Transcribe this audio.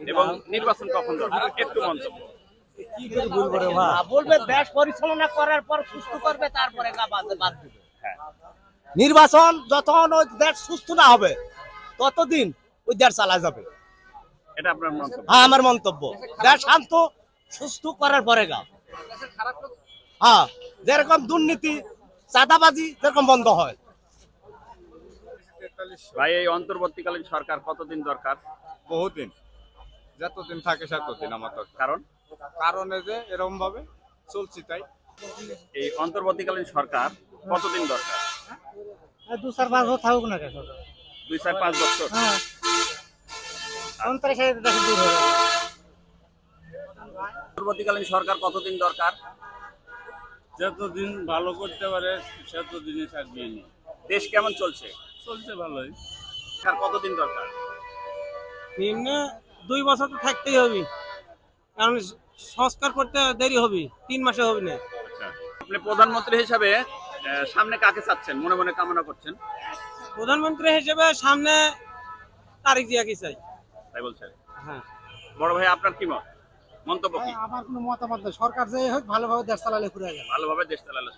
এবং নির্বাচন কখন একটু মন্তব্য। বলবে দেশ পরিচালনা করার পর সুস্থ করবে তারপরে বাদ বাদ দিবে। হ্যাঁ। নির্বাচন যতক্ষণ ওই দেশ সুস্থ না হবে ততদিন ওই দেশ চালা যাবে। এটা আপনার মন্তব্য? হ্যাঁ আমার মন্তব্য। দেশ শান্ত সুস্থ করার পরে গা। হ্যাঁ যেরকম দুর্নীতি চাঁদাবাজি যেরকম বন্ধ হয়। ভাই এই অন্তর্বর্তীকালীন সরকার কতদিন দরকার? বহুদিন। যতদিন থাকে সেতদিন আমার দরকার। কারণ? কারণে যে এরকম ভাবে চলছি তাই। এই অন্তর্বর্তীকালীন সরকার কতদিন দরকার? দু চার পাঁচ বছর থাকুক না কেন দুই চার পাঁচ বছর? হ্যাঁ। হয়ে। অন্তর্বর্তীকালীন সরকার কতদিন দরকার? যতদিন ভালো করতে পারে সেতদিনই থাকবে দেশ কেমন চলছে? চলছে ভালোই। সরকার কতদিন দরকার? নিম্নে দুই বছর তো থাকতেই হবে। কারণ সংস্কার করতে দেরি হবে তিন মাসে হবে না। আচ্ছা। আপনি প্রধানমন্ত্রী হিসাবে সামনে কাকে চাচ্ছেন? মনে মনে কামনা করছেন? প্রধানমন্ত্রী হিসেবে সামনে তারিখ জিয়াকে চাই। তাই বলছেন? হ্যাঁ। বড় ভাই আপনার কি মত? মন্তব্য কি? আমার কোনো মতামত নেই। সরকার যে হোক ভালোভাবে দেশ চালালে ঘুরে গেল ভালোভাবে দেশ চালালে